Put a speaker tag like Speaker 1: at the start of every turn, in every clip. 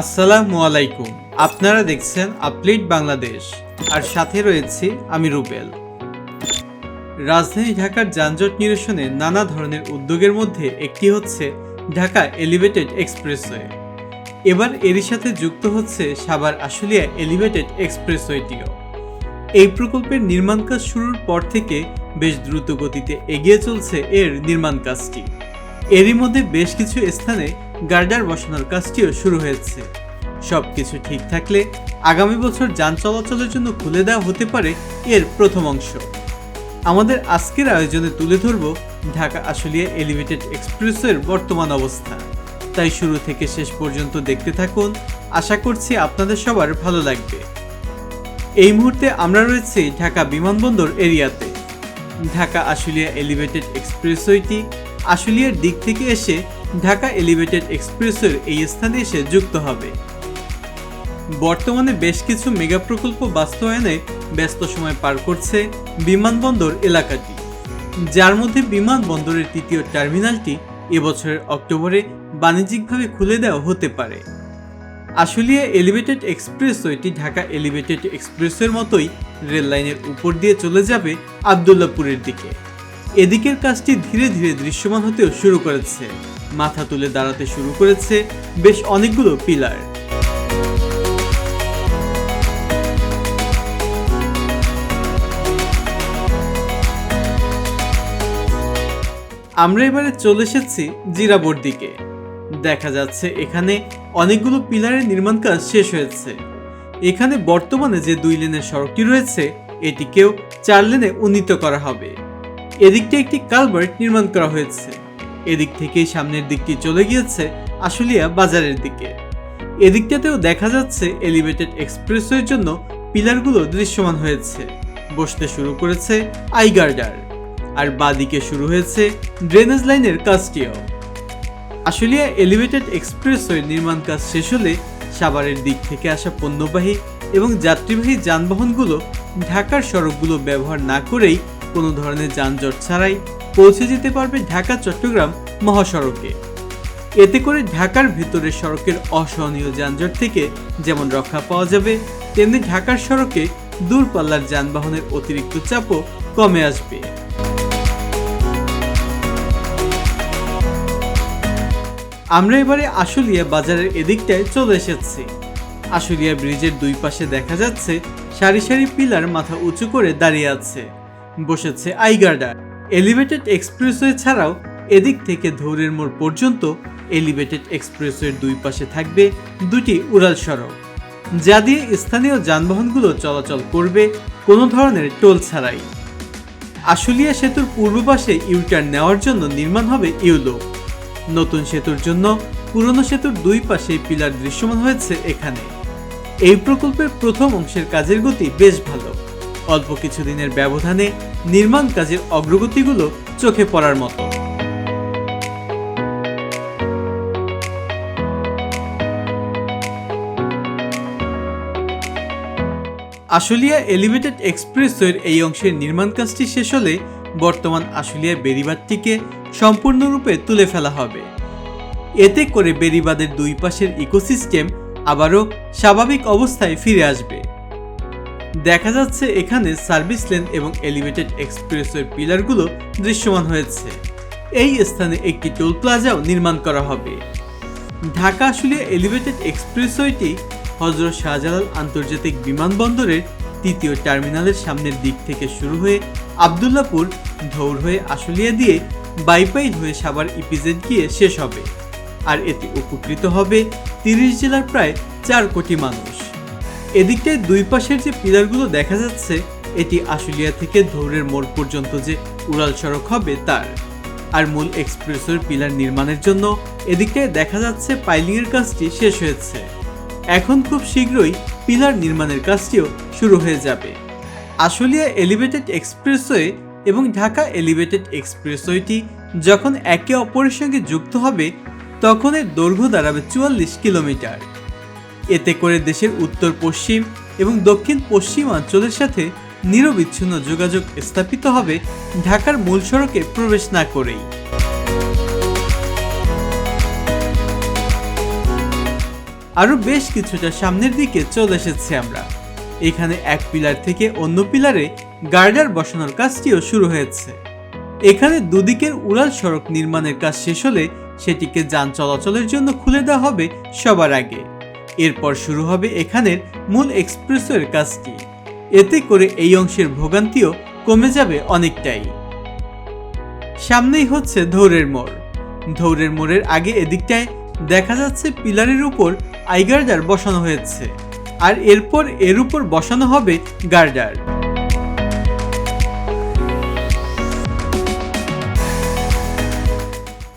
Speaker 1: আসসালামু আলাইকুম। আপনারা দেখছেন আপলিট বাংলাদেশ, আর সাথে রয়েছি আমি রুবেল। রাজধানী ঢাকার যানজট নিরসনে নানা ধরনের উদ্যোগের মধ্যে একটি হচ্ছে ঢাকা এলিভেটেড এক্সপ্রেসওয়ে। এবার এরই সাথে যুক্ত হচ্ছে সাবার আশুলিয়া এলিভেটেড এক্সপ্রেসওয়েটিও। এই প্রকল্পের নির্মাণ কাজ শুরুর পর থেকে বেশ দ্রুত গতিতে এগিয়ে চলছে এর নির্মাণ কাজটি। এরই মধ্যে বেশ কিছু স্থানে গার্ডার বসানোর কাজটিও শুরু হয়েছে। সবকিছু ঠিক থাকলে আগামী বছর যান চলাচলের জন্য খুলে দেওয়া হতে পারে এর প্রথম অংশ। আমাদের আজকের আয়োজনে তুলে ধরব ঢাকা আশুলিয়া এলিভেটেড এক্সপ্রেসের বর্তমান অবস্থা। তাই শুরু থেকে শেষ পর্যন্ত দেখতে থাকুন। আশা করছি আপনাদের সবার ভালো লাগবে। এই মুহূর্তে আমরা রয়েছি ঢাকা বিমানবন্দর এরিয়াতে। ঢাকা আশুলিয়া এলিভেটেড এক্সপ্রেসওয়েটি আশুলিয়ার দিক থেকে এসে ঢাকা এলিভেটেড এক্সপ্রেসওয়ের এই স্থানে এসে যুক্ত হবে। বর্তমানে বেশ কিছু মেগা প্রকল্প বাস্তবায়নে ব্যস্ত সময় পার করছে বিমানবন্দর এলাকাটি, যার মধ্যে বিমানবন্দরের তৃতীয় টার্মিনালটি এবছরের অক্টোবরে বাণিজ্যিকভাবে খুলে দেওয়া হতে পারে। আশুলিয়া এলিভেটেড এক্সপ্রেসওয়েটি ঢাকা এলিভেটেড এক্সপ্রেসওয়ের মতোই রেল লাইনের উপর দিয়ে চলে যাবে আবদুল্লাপুরের দিকে। এদিকের কাজটি ধীরে ধীরে দৃশ্যমান হতেও শুরু করেছে। মাথা তুলে দাঁড়াতে শুরু করেছে বেশ অনেকগুলো পিলার। আমরা এবারে চলে এসেছি জিরাবোর দিকে। দেখা যাচ্ছে এখানে অনেকগুলো পিলারের নির্মাণ কাজ শেষ হয়েছে। এখানে বর্তমানে যে দুই লেনের সড়কটি রয়েছে, এটিকেও চার লেনে উন্নীত করা হবে। এদিকটা একটি কালভার্ট নির্মাণ করা হয়েছে। এদিক থেকেই সামনের দিকটি চলে গিয়েছে আশুলিয়া বাজারের দিকে। এদিকটাতেও দেখা যাচ্ছে এলিভেটেড এক্সপ্রেসওয়ের জন্য পিলারগুলো দৃশ্যমান হয়েছে। বসতে শুরু করেছে আইগার্ডার, আর বাদিকে শুরু হয়েছে ড্রেনেজ লাইনের কাজটিও। আশুলিয়া এলিভেটেড এক্সপ্রেসওয়ে নির্মাণ কাজ শেষ হলে সাভারের দিক থেকে আসা পণ্যবাহী এবং যাত্রীবাহী যানবাহনগুলো ঢাকার সড়কগুলো ব্যবহার না করেই কোনো ধরনের যানজট ছাড়াই পৌঁছে যেতে পারবে ঢাকা, চট্টগ্রাম মহাসড়কে। এতে করে ঢাকার ভেতরের সড়কের অসহনীয় যানজট থেকে যেমন রক্ষা পাওয়া যাবে, তেমনি ঢাকার সড়কে দূরপাল্লার যানবাহনের অতিরিক্ত চাপও কমে আসবে। আমরা এবারে আশুলিয়া বাজারের এদিকটায় চলে এসেছি। আশুলিয়া ব্রিজের দুই পাশে দেখা যাচ্ছে, সারি সারি পিলার মাথা উঁচু করে দাঁড়িয়ে আছে। বসেছে আইগার্ডার। এলিভেটেড এক্সপ্রেসওয়ে ছাড়াও এদিক থেকে ধৌরের মোড় পর্যন্ত এলিভেটেড এক্সপ্রেসওয়ের দুই পাশে থাকবে দুটি উড়াল সড়ক, যা দিয়ে স্থানীয় যানবাহনগুলো চলাচল করবে কোনো ধরনের টোল ছাড়াই। আশুলিয়া সেতুর পূর্ব পাশে ইউটার্ন নেওয়ার জন্য নির্মাণ হবে ইউলো। নতুন সেতুর জন্য পুরনো সেতুর দুই পাশে পিলার দৃশ্যমান হয়েছে এখানে। এই প্রকল্পের প্রথম অংশের কাজের গতি বেশ ভালো। অল্প কিছুদিনের ব্যবধানে নির্মাণ কাজের অগ্রগতিগুলো চোখে পড়ার মতো। আশুলিয়া এলিভেটেড এক্সপ্রেসওয়ের এই অংশের নির্মাণ কাজটি শেষ হলে বর্তমান আশুলিয়া বেড়িবাঁধটিকে সম্পূর্ণরূপে তুলে ফেলা হবে। এতে করে বেড়িবাঁধের দুই পাশের ইকোসিস্টেম আবারও স্বাভাবিক অবস্থায় ফিরে আসবে। দেখা যাচ্ছে এখানে সার্ভিস লেন এবং এলিভেটেড এক্সপ্রেসওয়ের পিলারগুলো দৃশ্যমান হয়েছে। এই স্থানে একটি টোল প্লাজাও নির্মাণ করা হবে। ঢাকা আশুলিয়া এলিভেটেড এক্সপ্রেসওয়েটি হজরত শাহজালাল আন্তর্জাতিক বিমানবন্দরের তৃতীয় টার্মিনালের সামনের দিক থেকে শুরু হয়ে আবদুল্লাপুর, ধৌর হয়ে আশুলিয়া দিয়ে বাইপাইল হয়ে সাবার ইপিজেড গিয়ে শেষ হবে। আর এতে উপকৃত হবে তিরিশ জেলার প্রায় চার কোটি মানুষ। এদিকটায় দুই পাশের যে পিলারগুলো দেখা যাচ্ছে, এটি আশুলিয়া থেকে ধৌরের মোড় পর্যন্ত যে উড়াল সড়ক হবে তার। আর মূল এক্সপ্রেসের পিলার নির্মাণের জন্য এদিকটায় দেখা যাচ্ছে পাইলিংয়ের কাজটি শেষ হয়েছে। এখন খুব শীঘ্রই পিলার নির্মাণের কাজটিও শুরু হয়ে যাবে। আশুলিয়া এলিভেটেড এক্সপ্রেসওয়ে এবং ঢাকা এলিভেটেড এক্সপ্রেসওয়েটি যখন একে অপরের সঙ্গে যুক্ত হবে, তখন এর দৈর্ঘ্য দাঁড়াবে চুয়াল্লিশ কিলোমিটার। এতে করে দেশের উত্তর, পশ্চিম এবং দক্ষিণ পশ্চিমাঞ্চলের সাথে নিরবিচ্ছিন্ন যোগাযোগ স্থাপিত হবে ঢাকার মূল সড়কে প্রবেশ না করেই। আরও বেশ কিছুটা সামনের দিকে চলে এসেছি আমরা। এখানে এক পিলার থেকে অন্য পিলারে গার্ডার বসানোর কাজটিও শুরু হয়েছে। এখানে দুদিকের উড়াল সড়ক নির্মাণের কাজ শেষ হলে সেটিকে যান চলাচলের জন্য খুলে দেওয়া হবে সবার আগে। এরপর শুরু হবে এখানের মূল এক্সপ্রেসওয়ের কাজটি। এতে করে এই অংশের ভোগান্তিও কমে যাবে অনেকটাই। সামনেই হচ্ছে ধৌরের মোড়। ধৌরের মোড়ের আগে এদিকটায় দেখা যাচ্ছে পিলারের উপর আই গার্ডার বসানো হয়েছে। আর এরপর এর উপর বসানো হবে গার্ডার।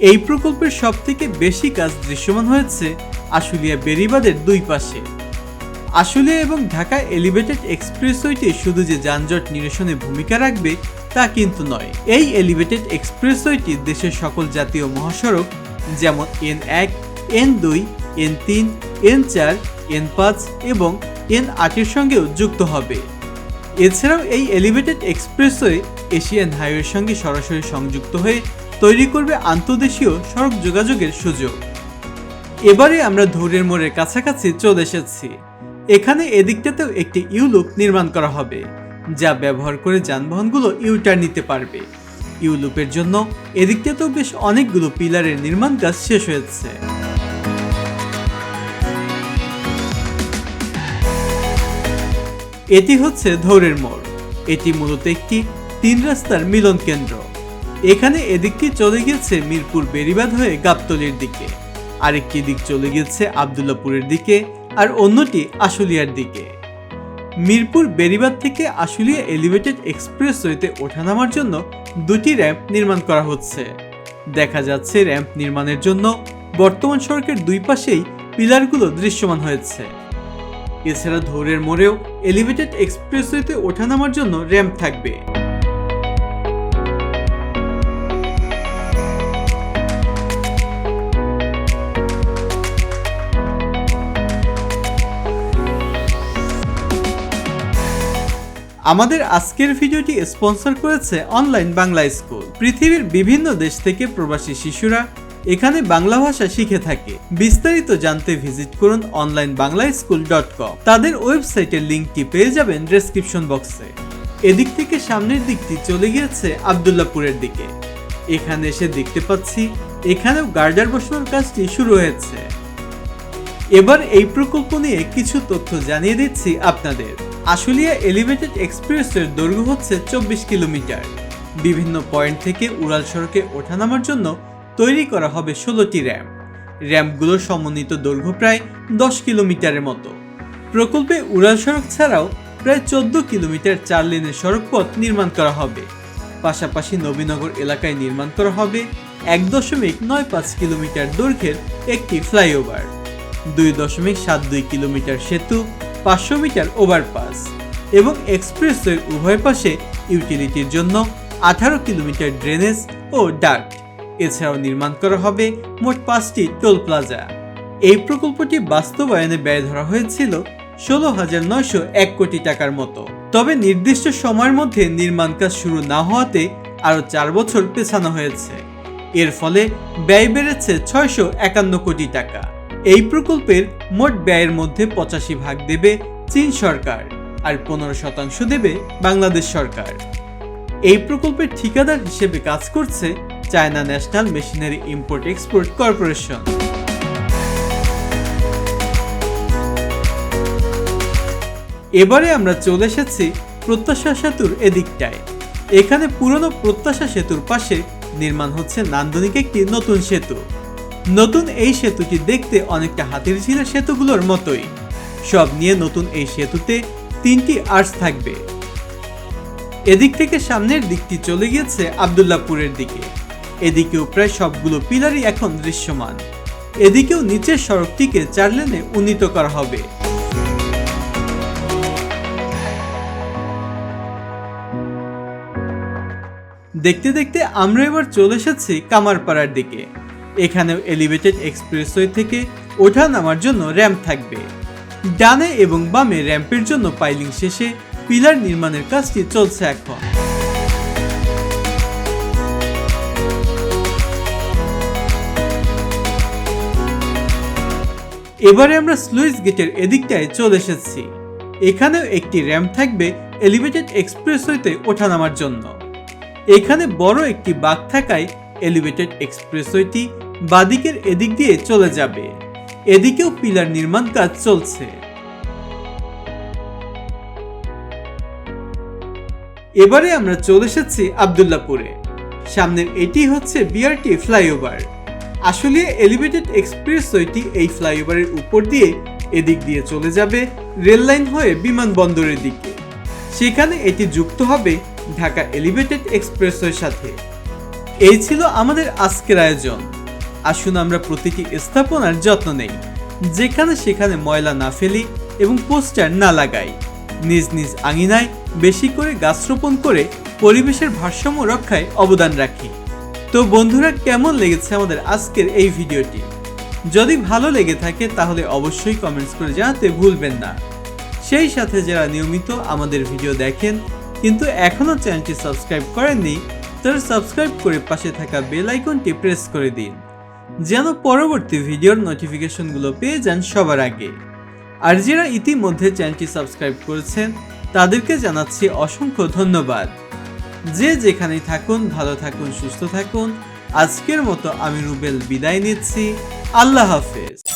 Speaker 1: এই প্রকল্পের সব থেকে বেশি কাজ দৃশ্যমান হয়েছে আশুলিয়া বেরিবাদের দুই পাশে। আশুলিয়া এবং ঢাকা এলিভেটেড এক্সপ্রেসওয়েটি শুধু যে যানজট নিরসনে ভূমিকা রাখবে, তা কিন্তু নয়। এই এলিভেটেড এক্সপ্রেসওয়েটি দেশের সকল জাতীয় মহাসড়ক, যেমন এন এক, এন দুই, এন তিন, এন চার, এন পাঁচ এবং এন আটের সঙ্গেও যুক্ত হবে। এছাড়াও এই এলিভেটেড এক্সপ্রেসওয়ে এশিয়ান হাইওয়ের সঙ্গে সরাসরি সংযুক্ত হয়ে তৈরি করবে আন্তর্দেশীয় সড়ক যোগাযোগের সুযোগ। এবারে আমরা ধৈর্যের মোড়ের কাছাকাছি চলে এসেছি। এখানে এদিকটাতেও একটি ইউলুক নির্মাণ করা হবে, যা ব্যবহার করে যানবাহনগুলো ইউটার নিতে পারবে। ইউলুপের জন্য এদিকটাতেও বেশ অনেকগুলো পিলারের নির্মাণ কাজ শেষ হয়েছে। এটি হচ্ছে ধৌরের মোড়। এটি মূলত একটি তিন রাস্তার মিলন কেন্দ্র। এখানে এদিকটি চলে গেছে মিরপুর বেরিবাদ হয়ে গাবতলির দিকে। আরেকটি দিক চলে গেছে আবদুল্লাপুরের দিকে আর অন্যটি আশুলিয়ার দিকে। মিরপুর বেরিবাদ থেকে আশুলিয়া এলিভেটেড এক্সপ্রেসওয়েতে ওঠানামার জন্য দুটি র্যাম্প নির্মাণ করা হচ্ছে। দেখা যাচ্ছে র্যাম্প নির্মাণের জন্য বর্তমান সড়কের দুই পাশেই পিলারগুলো দৃশ্যমান হয়েছে। এছাড়া ধৌরের মোড়েও এলিভেটেড এক্সপ্রেসওয়েতে ওঠানামার জন্য র্যাম্প থাকবে। আমাদের আজকের ভিডিওটি স্পন্সর করেছে অনলাইন বাংলা স্কুল। পৃথিবীর বিভিন্ন দেশ থেকে প্রবাসী শিশুরা এখানে বাংলা ভাষা শিখে থাকে। বিস্তারিত জানতে ভিজিট করুন online Bangla school dot com. তাদের ওয়েবসাইটের লিঙ্কটি পেয়ে যাবেন ডেসক্রিপশন বক্সে। এদিক থেকে সামনের দিকটি চলে গিয়েছে আবদুল্লাপুরের দিকে। এখানে এসে দেখতে পাচ্ছি, এখানেও গার্ডার বসানোর কাজটি শুরু হয়েছে। এবার এই প্রকল্প নিয়ে কিছু তথ্য জানিয়ে দিচ্ছি আপনাদের। আশুলিয়া এলিভেটেড এক্সপ্রেসের দৈর্ঘ্য হচ্ছে চব্বিশ কিলোমিটার। বিভিন্ন পয়েন্ট থেকে উড়াল সড়কে ওঠানামার জন্য তৈরি করা হবে ষোলোটি র্যাম্প র্যাম্পগুলোর সমন্বিত দৈর্ঘ্য প্রায় দশ কিলোমিটারের মতো। প্রকল্পে উড়াল সড়ক ছাড়াও প্রায় চোদ্দ কিলোমিটার চার লেনের সড়কপথ নির্মাণ করা হবে। পাশাপাশি নবীনগর এলাকায় নির্মাণ করা হবে এক দশমিক নয় পাঁচ কিলোমিটার দৈর্ঘ্যের একটি ফ্লাইওভার। দুই দশমিক সাত দুই কিলোমিটার সেতু, পাঁচশো মিটার ওভারপাস এবং এক্সপ্রেসওয়ের উভয় পাশে ইউটিলিটির জন্য আঠারো কিলোমিটার ড্রেনেজ ও ডাক্ট এছাড়াও নির্মাণ করা হবে মোট পাঁচটি টোল প্লাজা। এই প্রকল্পটি বাস্তবায়নে ব্যয় ধরা হয়েছিল ষোলো হাজার নয়শো এক কোটি টাকার মতো। তবে নির্দিষ্ট সময়ের মধ্যে নির্মাণ কাজ শুরু না হওয়াতে আরও চার বছর পেছানো হয়েছে। এর ফলে ব্যয় বেড়েছে ছয়শো একান্ন কোটি টাকা। এই প্রকল্পের মোট ব্যয়ের মধ্যে পঁচাশি ভাগ দেবে চীন সরকার আর পনেরো শতাংশ দেবে বাংলাদেশ সরকার। এই প্রকল্পের ঠিকাদার হিসেবে কাজ করছে China national machinery import export corporation. এবারে আমরা চলে এসেছি প্রত্যাশা সেতুর এদিকটায়। এখানে পুরনো প্রত্যাশা সেতুর পাশে নির্মাণ হচ্ছে নান্দনিক একটি নতুন সেতু। নতুন এই সেতুটি দেখতে অনেকটা হাতির ঝিলের সেতুগুলোর মতোই। সব নিয়ে নতুন এই সেতুতে তিনটি আর্চ থাকবে। এদিক থেকে সামনের দিকটি চলে গিয়েছে আবদুল্লাপুরের দিকে। এদিকেও প্রায় সবগুলো পিলারই এখন দৃশ্যমান। এদিকেও নিচের সড়কটিকে চার লেনে উন্নীত করা হবে। দেখতে দেখতে আমরা এবার চলে এসেছি কামারপাড়ার দিকে। এখানেও এলিভেটেড এক্সপ্রেসওয়ে থেকে ওঠা নামার জন্য র্যাম্প থাকবে। ডানে এবং বামে র্যাম্পের জন্য পাইলিং শেষে পিলার নির্মাণের কাজটি চলছে এখন। এবারে আমরা স্লুইস গেটের এদিকটায় চলে এসেছি। এখানেও একটি র্যাম্প থাকবে এলিভেটেড এক্সপ্রেসওয়েতে ওঠানামার জন্য। এখানে বড় একটি বাঘ থাকায় এলিভেটেড এক্সপ্রেসওয়েটি বাদিকের এদিক দিয়ে চলে যাবে। এদিকেও পিলার নির্মাণ কাজ চলছে। এবারে আমরা চলে এসেছি আবদুল্লাপুরে। সামনের এটি হচ্ছে বিআরটি ফ্লাইওভার। আসলে এলিভেটেড এক্সপ্রেসওয়েটি এই ফ্লাইওভারের উপর দিয়ে এদিক দিয়ে চলে যাবে রেল লাইন হয়ে বিমানবন্দরের দিকে। সেখানে এটি যুক্ত হবে ঢাকা এলিভেটেড এক্সপ্রেসওয়ের সাথে। এই ছিল আমাদের আজকের আয়োজন। আসুন আমরা প্রতিটি স্থাপনার যত্ন নেই। যেখানে সেখানে ময়লা না ফেলি এবং পোস্টার না লাগাই। নিজ নিজ আঙিনায় বেশি করে গাছ রোপণ করে পরিবেশের ভারসাম্য রক্ষায় অবদান রাখি। তো বন্ধুরা, কেমন লেগেছে আমাদের আজকের এই ভিডিওটি? যদি ভালো লেগে থাকে, তাহলে অবশ্যই কমেন্টস করে জানাতে ভুলবেন না। সেই সাথে যারা নিয়মিত আমাদের ভিডিও দেখেন, কিন্তু এখনও চ্যানেলটি সাবস্ক্রাইব করেননি, তারা সাবস্ক্রাইব করে পাশে থাকা বেল আইকনটি প্রেস করে দিন। যেন পরবর্তী ভিডিওর নোটিফিকেশনগুলো পেয়ে যান সবার আগে। আর যারা ইতিমধ্যে চ্যানেলটি সাবস্ক্রাইব করেছেন, তাদেরকে জানাচ্ছি অসংখ্য ধন্যবাদ। যে যেখানেই থাকুন, ভালো থাকুন, সুস্থ থাকুন। আজকের মতো আমি রুবেল বিদায় নিচ্ছি। আল্লাহ হাফেজ।